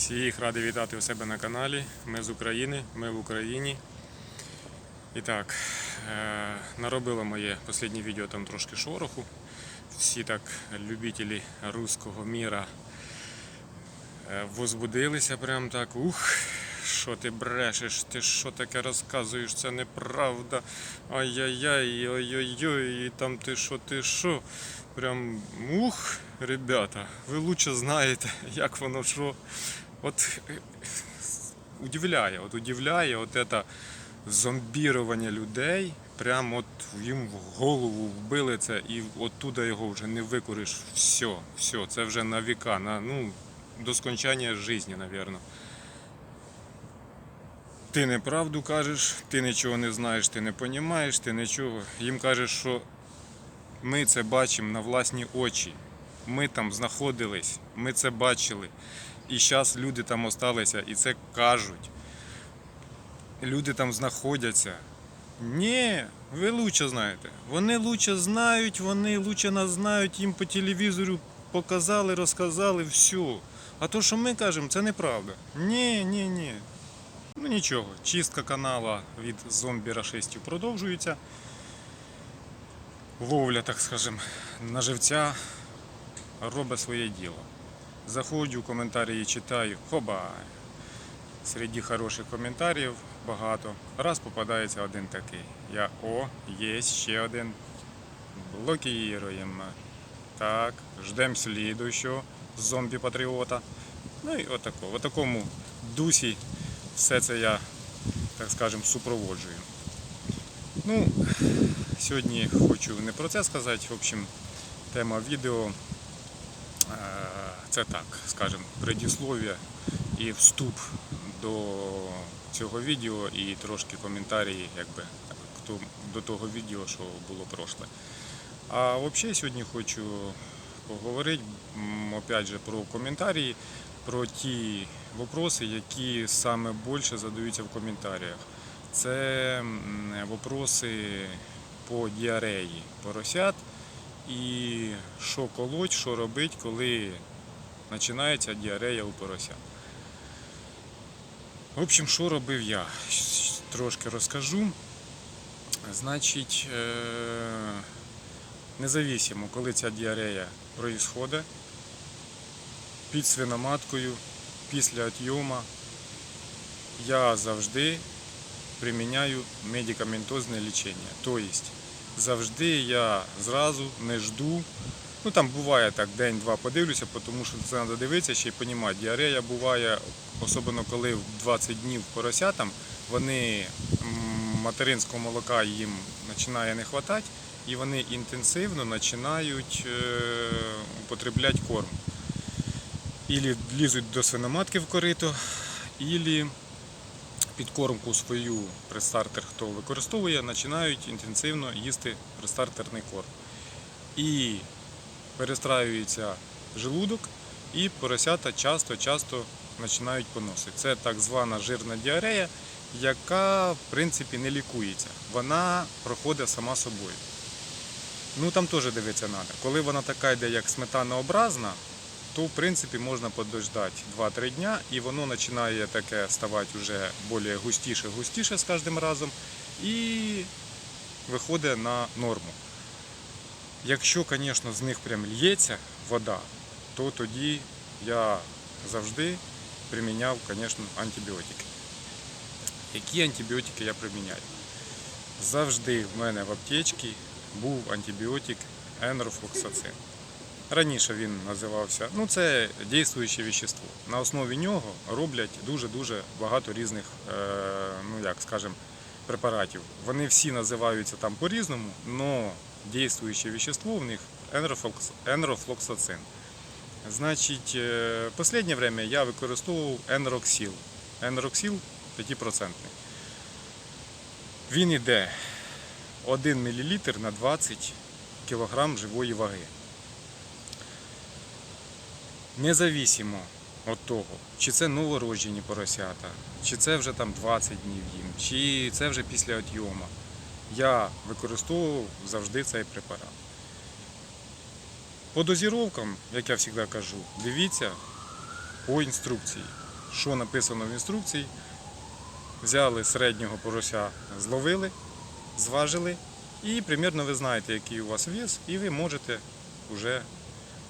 Всіх радий вітати у себе на каналі. Ми з України, ми в Україні. І так, е, наробило моє останнє відео там трошки шороху. Всі так любителі руського міра е, возбудилися прям так. Ух, що ти брешеш, ти що таке розказуєш, це неправда. Ай-яй-яй, ой-ой-ой, там ти що, ти що. Прям ух, ребята, ви лучше знаєте, як воно що. От удивляє, от удивляє от це зомбірування людей. Прям от їм в голову вбили це і оттуда його вже не викуриш. Все, все, це вже на віка, на, ну, до скончання житті, напевно. Ти неправду кажеш, ти нічого не знаєш, ти не розумієш, ти нічого. Їм кажеш, що ми це бачимо на власні очі. Ми там знаходились, ми це бачили. І зараз люди там осталися і це кажуть. Люди там знаходяться. Ні, ви лучше знаєте. Вони лучше знають, вони лучше нас знають, їм по телевізору показали, розказали, все. А то, що ми кажемо, це неправда. Ні, ні, ні. Ну нічого, чистка канала від зомбі-рашистів продовжується. Ловля, так скажем, на живця робить своє діло. Заходжу, коментарі читаю, хоба. Серед хороших коментарів багато. Раз попадається один такий. Я о, є ще один. Блокіруємо. Так, ждемо слідуючого зомбі-патріота. Ну і отако. В такому дусі все це я, так скажем, супроводжую. Ну, сьогодні хочу не про це сказати. В общем, тема відео е, це так, скажем, предіслов'я і вступ до цього відео і трошки коментарі, якби хто до того відео, що було прошле. А взагалі сьогодні хочу поговорити опять же про коментарі, про ті вопроси, які саме більше задаються в коментарях. Це вопроси по діареї поросят і що колоть, що робити, коли починається діарея у поросят. В общем, що робив я? Трошки розкажу. Значить, е, независимо, коли ця діарея проїсходить, під свиноматкою, після отйома, я завжди приміняю медикаментозне лічення. Тобто завжди я зразу не жду. Ну там буває так, день-два подивлюся, тому що це треба дивитися ще й розуміти. Діарея буває, особливо коли в 20 днів поросятам, вони материнського молока їм починає не вистачати, і вони інтенсивно починають е, употребляти корм. Ілі лізуть до свиноматки в корито, ілі підкормку свою предстартер, хто використовує, починають інтенсивно їсти предстартерний корм. І перестраюється желудок, і поросята часто-часто починають поносити. Це так звана жирна діарея, яка в принципі не лікується. Вона проходить сама собою. Ну там теж дивитися треба. Коли вона така йде, як сметанообразна, то в принципі можна подождати 2-3 дня, і воно починає таке ставати вже більш густіше, густіше з кожним разом, і виходить на норму. Якщо, звісно, з них прям лється вода, то тоді я завжди приміняв, звісно, антибіотики. Які антибіотики я приміняю? Завжди в мене в аптечці був антибіотик енрофлоксацин. Раніше він називався, ну це діюче вещество. На основі нього роблять дуже-дуже багато різних, е, ну як скажем, препаратів. Вони всі називаються там по-різному, але діюче вещество в них енрофлокс- енрофлоксацин. В останнє время я використовував енроксіл. Енроксіл 5%. Він іде 1 мл на 20 кг живої ваги. Независимо від того, чи це новороджені поросята, чи це вже там 20 днів їм, чи це вже після отйома. Я використовував завжди цей препарат. По дозіровкам, як я завжди кажу, дивіться по інструкції. що написано в інструкції. Взяли середнього порося, зловили, зважили, і примірно ви знаєте, який у вас вес, і ви можете вже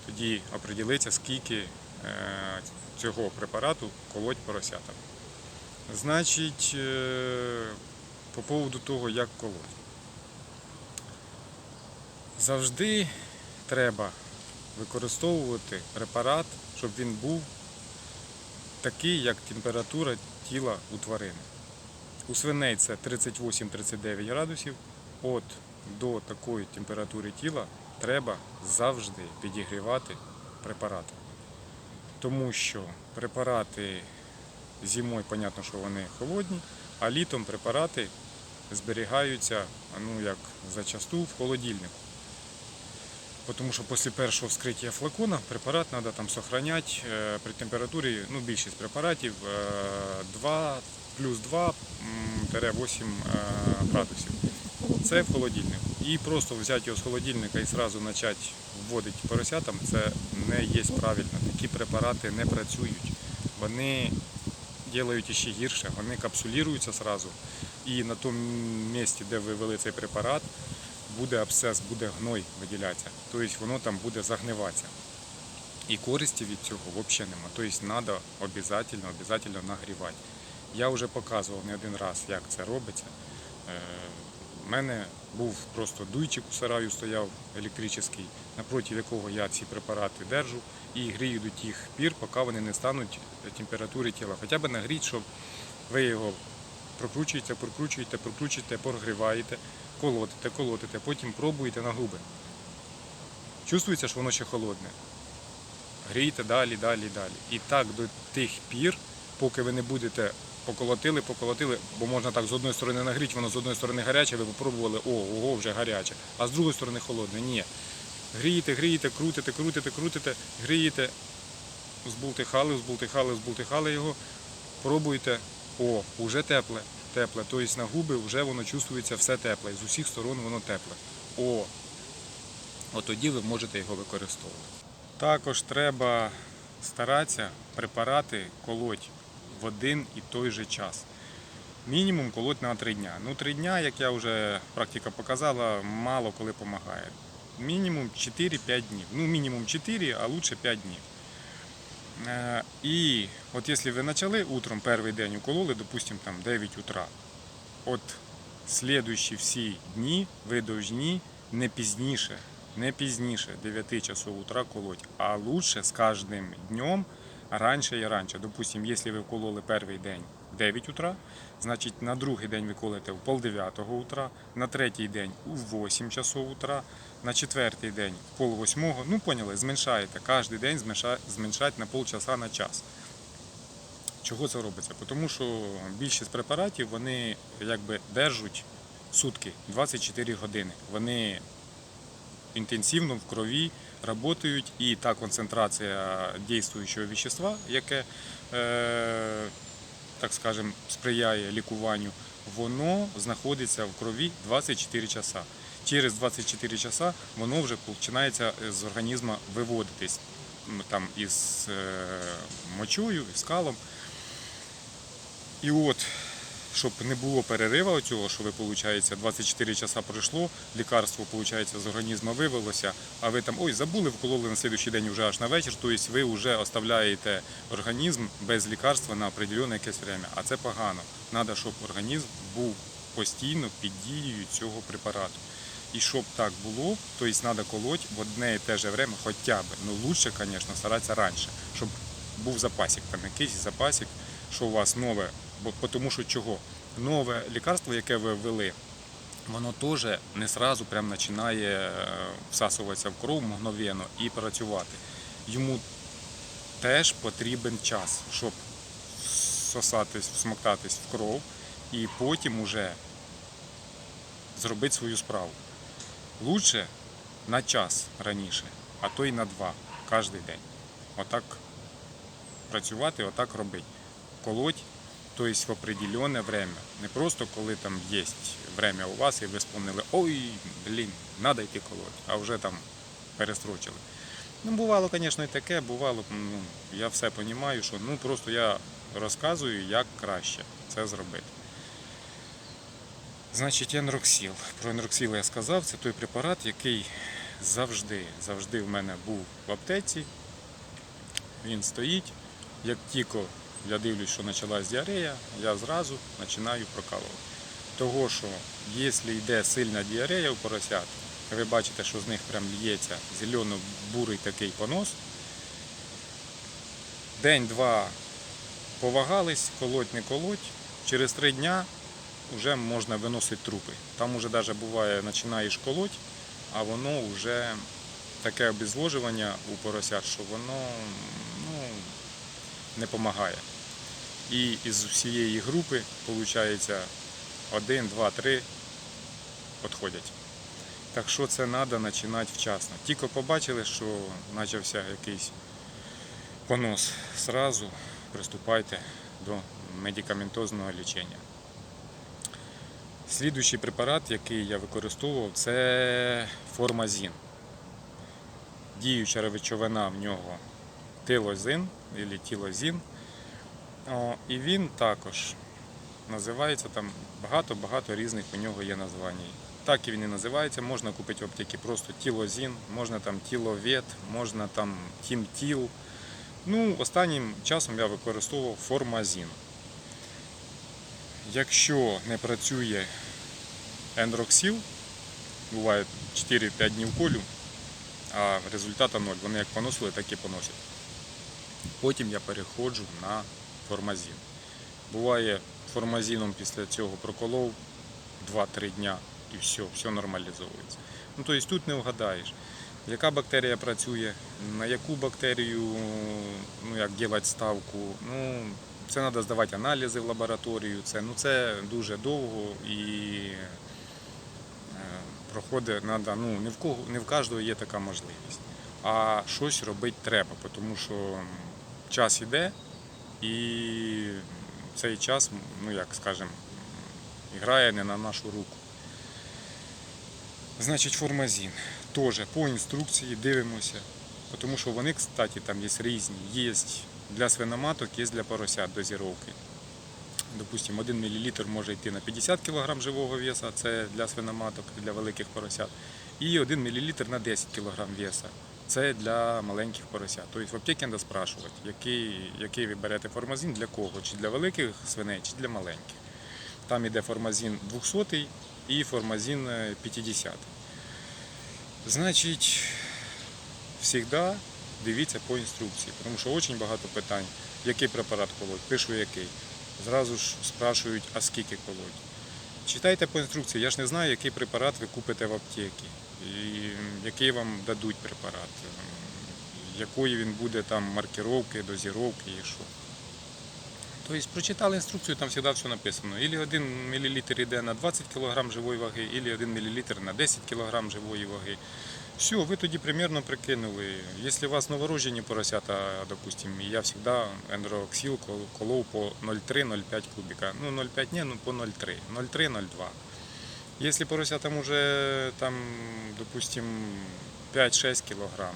тоді оприділитися, скільки е, цього препарату колоть поросятам. Значить, е, по поводу того, як колоть. Завжди треба використовувати препарат, щоб він був такий, як температура тіла у тварини. У свиней це 38-39 градусів. От до такої температури тіла треба завжди підігрівати препарати. Тому що препарати зимою, понятно, що вони холодні, а літом препарати зберігаються ну, як зачасту в холодильнику. Тому що після першого вскриття флакона препарат треба там е, при температурі, ну більшість препаратів е, 2 плюс 2 м, тире 8 е, градусів. Це в холодильнику. І просто взяти його з холодильника і одразу почати вводити поросятам, це не є правильно. Такі препарати не працюють. Вони роблять ще гірше, вони капсулюються одразу. І на тому місці, де ви ввели цей препарат, буде абсцес, буде гной виділятися. Тобто воно там буде загниватися. І користі від цього взагалі нема. Тобто треба обов'язково, обов'язково нагрівати. Я вже показував не один раз, як це робиться. У мене був просто дуйчик у сараю стояв електричний, напроти якого я ці препарати держу і грію до тих пір, поки вони не стануть температури тіла. Хоча б нагріть, щоб ви його прокручуєте, прокручуєте, прокручуєте, прогріваєте, колотите, колотите, потім пробуєте на губи. Чувствується, що воно ще холодне. Грійте далі, далі, далі. І так до тих пір, поки ви не будете поколотили, поколотили, бо можна так з одної сторони нагріти, воно з одної сторони гаряче, ви попробували, о, ого, вже гаряче, а з другої сторони холодне. Ні. Грієте, грієте, крутите, крутите, крутите, грієте, збултихали, збултихали, збултихали його, пробуєте, о, вже тепле, тепле. Тобто на губи вже воно чувствується все тепле, з усіх сторон воно тепле. О, от тоді ви можете його використовувати. Також треба старатися препарати колоть в один і той же час. Мінімум колоть на 3 дня. Ну, 3 дня, як я вже практика показала, мало коли допомагає. Мінімум 4-5 днів. Ну, мінімум 4, а лучше 5 днів. Е, І от якщо ви почали утром перший день укололи, допустимо, там 9 утра, от слідуючі всі дні ви повинні не пізніше, не пізніше 9 часов утра колоть, а лучше з кожним днем раніше і раніше. Допустим, якщо ви вкололи перший день 9 утра, значить на другий день ви колите в полдев'ятого утра, на третій день у 8 часов утра, на четвертий день в пол восьмого. Ну, поняли, зменшаєте. Кожен день зменша- зменшать на полчаса на час. Чого це робиться? Тому що більшість препаратів вони якби держать сутки, 24 години. Вони інтенсивно в крові працюють, і та концентрація діючого вещества, яке, е, так скажем, сприяє лікуванню, воно знаходиться в крові 24 часа. Через 24 часа воно вже починається з організму виводитись там із е, мочою, із калом. І от, щоб не було перериву цього, що ви, виходить, 24 часа пройшло, лікарство, виходить, з організму вивелося, а ви там ой, забули, вкололи на слідуючий день вже аж на вечір, тобто ви вже оставляєте організм без лікарства на определене якесь время. А це погано. Треба, щоб організм був постійно під дією цього препарату. І щоб так було, тобто треба колоть в одне і те же время хоча б. Ну лучше, звісно, старатися раніше, щоб був запасик, там якийсь запасик, що у вас нове, бо тому що чого? Нове лікарство, яке ви ввели, воно теж не сразу прям починає е, всасуватися в кров мгновенно і працювати. Йому теж потрібен час, щоб всосатись, всмоктатись в кров і потім уже зробити свою справу. Лучше на час раніше, а то й на два кожен день. Отак працювати, отак робити. Колоть, тобто в определенне время. Не просто коли там є время у вас і ви спомнили, ой, блін, треба йти колоть, а вже там перестрочили. Ну, бувало, звісно, і таке, бувало, ну, я все розумію, що ну просто я розказую, як краще це зробити. Значить, енроксіл. Про енроксіл я сказав, це той препарат, який завжди, завжди в мене був в аптеці. Він стоїть. Як тільки я дивлюсь, що почалась діарея, я зразу починаю прокалувати. Того, що якщо йде сильна діарея у поросят, ви бачите, що з них прям лється зелено-бурий такий понос. День-два повагались, колоть не колоть. Через три дня вже можна виносити трупи. Там уже навіть буває, починаєш колоть, а воно вже таке обезвожування у поросят, що воно ну, не допомагає. І із всієї групи, виходить, один, два, три відходять. Так що це треба починати вчасно. Тільки побачили, що почався якийсь понос, сразу приступайте до медикаментозного лічення. Слідуючий препарат, який я використовував, це формазін. Діюча речовина в нього тилозин або тілозин. О, і він також називається там багато-багато різних у нього є названь. Так і він і називається, можна купити в аптеці просто тілозін, можна там тіловет, можна там тімтіл. Ну, останнім часом я використовував формазін. Якщо не працює енроксіл, буває 4-5 днів колю, а результата ноль. Вони як поносили, так і поносять. Потім я переходжу на формазін. Буває формазіном після цього проколов 2-3 дня і все, все нормалізовується. Ну, тобто тут не вгадаєш, яка бактерія працює, на яку бактерію ну, як робити ставку. Ну, це треба здавати аналізи в лабораторію. Це, ну, це дуже довго і е, проходить треба, ну, не в кого, не в кожного є така можливість. А щось робити треба, тому що час іде і цей час, ну як скажемо, грає не на нашу руку. Значить, формазін. Теж по інструкції дивимося, тому що вони, кстати, там є різні. Є для свиноматок, є для поросят дозіровки. Допустимо, 1 мл може йти на 50 кг живого веса, це для свиноматок, для великих поросят. І 1 мл на 10 кг веса. Це для маленьких поросят. Тобто в аптеці треба спрашувати, який, який ви берете формазин для кого, чи для великих свиней, чи для маленьких. Там іде формазин 200 і формазин е, 50. Значить, завжди дивіться по інструкції, тому що дуже багато питань, який препарат колоть, пишу який. Зразу ж спрашують, а скільки колоть. Читайте по інструкції, я ж не знаю, який препарат ви купите в аптеці, і який вам дадуть препарат, якої він буде там маркировки, дозіровки і що. Тобто прочитали інструкцію, там завжди все написано. Ілі 1 мл йде на 20 кг живої ваги, ілі 1 мл на 10 кг живої ваги. Все, ви тоді примерно прикинули. Якщо у вас новорождені поросята, допустим, я завжди енроксил колов по 0,3-0,5 кубика. Ну 0,5 ні, ну по 0,3, 0,3-0,2. Если поросятам уже там, допустим, 5-6 кг,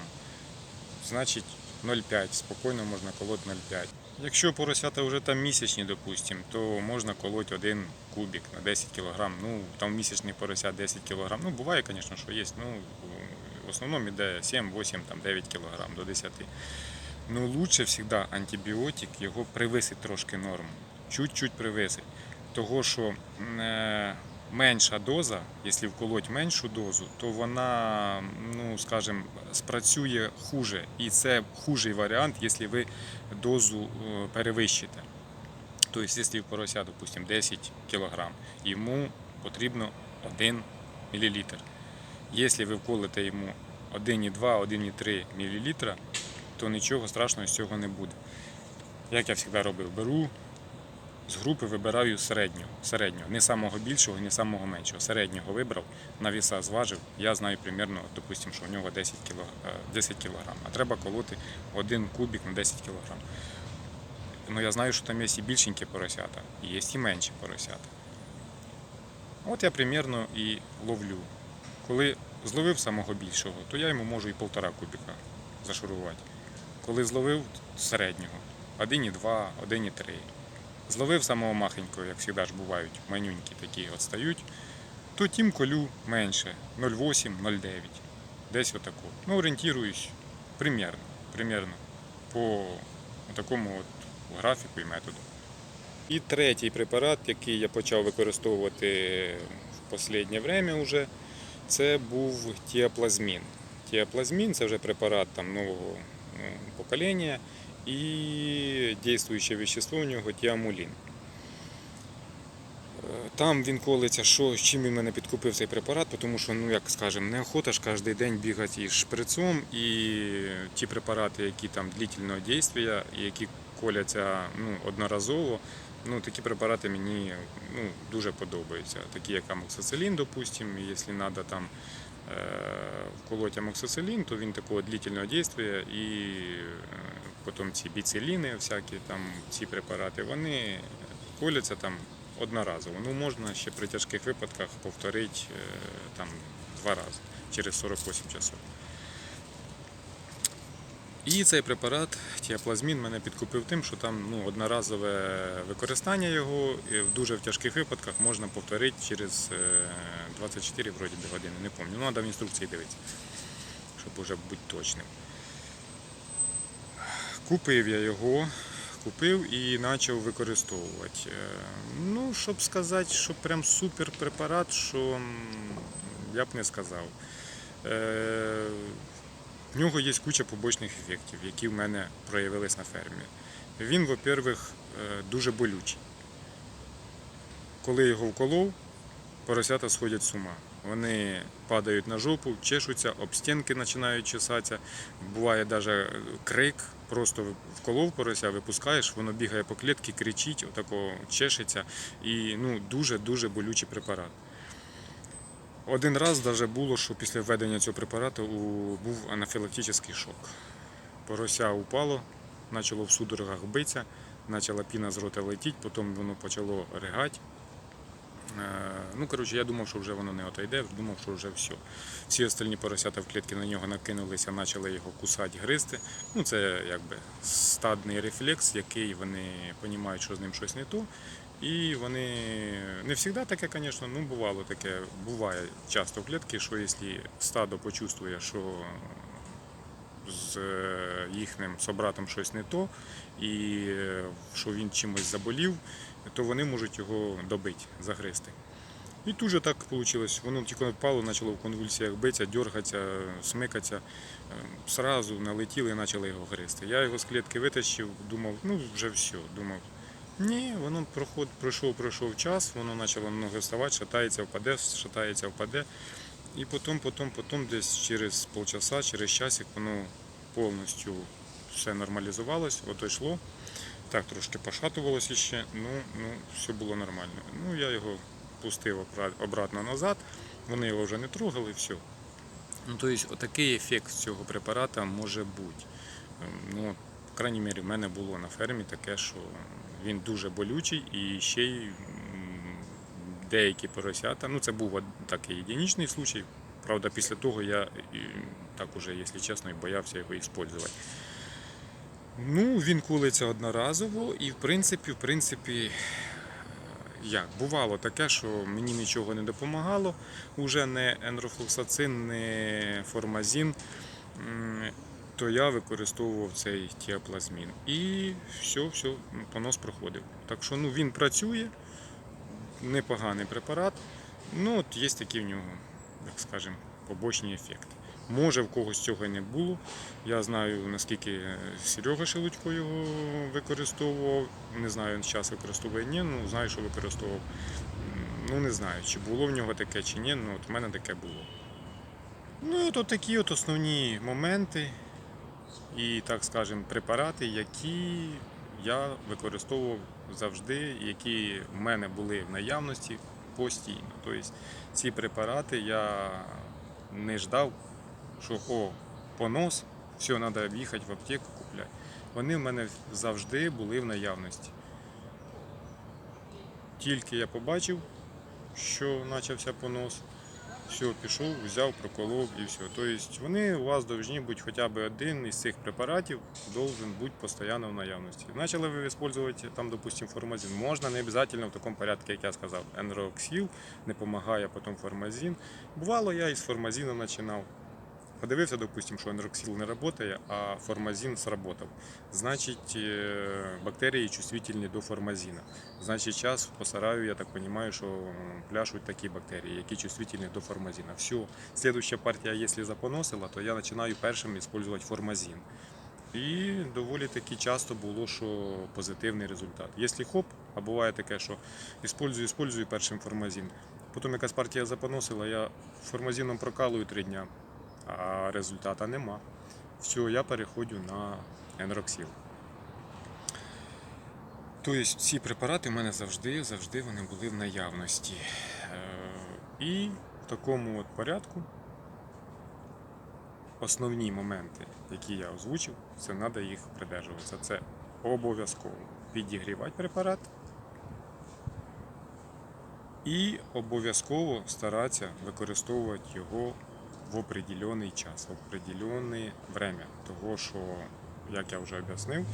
значить 0,5, спокійно можна колоть 0,5. Якщо поросята вже там місячні, допустим, то можна колоть один кубик на 10 кг. Ну, там місячний поросят 10 кг. Ну, буває, звісно, що є. Ну, в основному йде 7, 8, там 9 кг до 10. Ну, лучше завжди антибіотик його привисить трошки норму. Чуть-чуть привисить. Того, що е, менша доза, якщо вколоть меншу дозу, то вона, ну скажімо, спрацює хуже. І це хужий варіант, якщо ви дозу е, перевищите. Тобто, якщо в порося, допустим, 10 кг, йому потрібно 1 мл. Якщо ви вколите йому 1,2, 1,3 мл, то нічого страшного з цього не буде. Як я завжди робив, беру з групи вибираю середнього, середнього, не самого більшого, не самого меншого. Середнього вибрав, на віса зважив. Я знаю примерно, допустим, що в нього 10 кг, 10 кг, а треба колоти один кубик на 10 кг. Ну я знаю, що там є і більшенькі поросята, і є і менші поросята. От я примерно і ловлю. Коли зловив самого більшого, то я йому можу і полтора кубика зашурувати. Коли зловив середнього, 1,2, 1,3. Зловив самого махенького, як завжди ж бувають, манюнькі такі от стають, то тім колю менше 0,8, 0,9. Десь отако. Ну, орієнтуюсь примерно, примерно по такому от графіку і методу. І третій препарат, який я почав використовувати в останнє время вже, це був тіаплазмін. Тіаплазмін це вже препарат там, нового ну, покоління і діюче вещество у нього тіамулін. Е, Там він колиться, що, чим він мене підкупив цей препарат, тому що, ну як скажемо, неохота ж кожен день бігати із шприцом, і ті препарати, які там длительного дійства, які коляться ну, одноразово, ну, такі препарати мені ну, дуже подобаються. Такі як амоксицилін, допустим, якщо треба там е, вколоть амоксицилін, то він такого длительного дійства, і е, потім ці біциліни, всякі там ці препарати, вони коляться там одноразово. Ну, можна ще при тяжких випадках повторити е, там два рази через 48 часов. І цей препарат, тіаплазмін, мене підкупив тим, що там ну, одноразове використання його і в дуже в тяжких випадках можна повторити через е, 24 вроді би, години, не пам'ятаю. Ну, треба в інструкції дивитися, щоб вже бути точним. Купив я його, купив і почав використовувати. Е, Ну, щоб сказати, що прям супер препарат, що я б не сказав. В нього є куча побочних ефектів, які в мене проявились на фермі. Він, во-первых, е, дуже болючий. Коли його вколов, поросята сходять з ума. Вони падають на жопу, чешуться, об стінки починають чесатися. Буває навіть крик, просто вколов порося, випускаєш, воно бігає по клітці, кричить, отако чешеться. І ну, дуже-дуже болючий препарат. Один раз навіть було, що після введення цього препарату був анафілактичний шок. Порося упало, почало в судорогах битися, почала піна з рота летіти, потім воно почало ригати. Е, Ну, коротше, я думав, що вже воно не отойде, думав, що вже все. Всі остальні поросята в клітки на нього накинулися, почали його кусати, гризти. Ну, це якби стадний рефлекс, який вони розуміють, що з ним щось не то. І вони не завжди таке, звісно, ну бувало таке, буває часто в клітці, що якщо стадо почувствує, що з е, їхнім собратом щось не то, і е, що він чимось заболів, то вони можуть його добити, загризти. І тут же так вийшло. Воно тільки впало, почало в конвульсіях битися, дергатися, смикатися. Е, Сразу налетіли і почали його гризти. Я його з клітки витащив, думав, ну вже все. Думав, ні, воно проход, пройшов, пройшов час, воно почало ноги вставати, шатається, впаде, шатається, впаде. І потім, потім, потім десь через полчаса, через часик воно повністю все нормалізувалось, отойшло. Так, трошки пошатувалося ще, ну, ну, все було нормально. Ну, я його пустив обратно назад, вони його вже не трогали, все. Ну, тобто, отакий ефект цього препарата може бути. Ем, Ну, по крайній мірі, в мене було на фермі таке, що він дуже болючий і ще й деякі поросята. Ну, це був такий єдиничний случай. Правда, після того я так уже, якщо чесно, і боявся його використовувати. Ну, він кулиться одноразово і в принципі, в принципі, як бувало таке, що мені нічого не допомагало. Уже не енрофлоксацин, не формазін, то я використовував цей тіаплазмін. І все, все, понос проходив. Так що ну, він працює, непоганий препарат. Ну, от є такі в нього, як скажемо, побочні ефекти. Може, в когось цього і не було. Я знаю, наскільки е, Серега Шелудько його використовував. Не знаю, він зараз використовує ні, ну знаю, що використовував. Ну не знаю, чи було в нього таке, чи ні, ну от в мене таке було. Ну от такі от основні моменти і, так скажемо, препарати, які я використовував завжди, які в мене були в наявності постійно. Тобто ці препарати я не ждав, що о, понос, все, треба їхати в аптеку купляти. Вони в мене завжди були в наявності. Тільки я побачив, що почався понос, все, пішов, взяв, проколов і все. Тобто вони у вас повинні бути хоча б один із цих препаратів должен бути постійно в наявності. Почали ви використовувати там, допустим, формазин. Можна не обов'язково в такому порядку, як я сказав. Енроксіл не допомагає, потім формазин. Бувало, я із формазину починав. Подивився, допустим, що енроксил не працює, а формазин сработав. Значить, е, бактерії чувствительні до формазина. Значить, час по сараю, я так розумію, що пляшуть такі бактерії, які чувствительні до формазина. Все, слідуща партія, якщо запоносила, то я починаю першим використовувати формазин. І доволі таки часто було, що позитивний результат. Якщо хоп, а буває таке, що іспользую, іспользую першим формазин. Потім якась партія запоносила, я формазином прокалую три дня, а результата нема. Все, я переходжу на енроксил. Тобто ці препарати в мене завжди, завжди вони були в наявності. Е, І в такому от порядку основні моменти, які я озвучив, це треба їх придержуватися. Це обов'язково підігрівати препарат і обов'язково старатися використовувати його в определений час, в определене время. Того, що, як я вже об'яснив,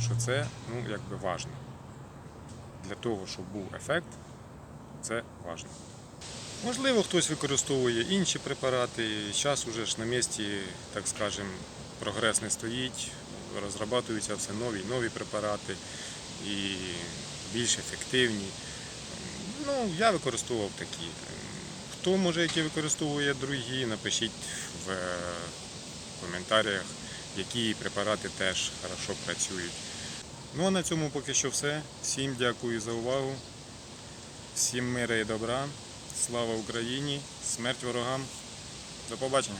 що це ну, якби важно. Для того, щоб був ефект, це важно. Можливо, хтось використовує інші препарати. Зараз уже ж на місці, так скажемо, прогрес не стоїть, розрабатуються все нові нові препарати і більш ефективні. Ну, я використовував такі. Хто може, які використовує другі, напишіть в е, коментарях, які препарати теж хорошо працюють. Ну а на цьому поки що все. Всім дякую за увагу. Всім мира і добра. Слава Україні! Смерть ворогам! До побачення!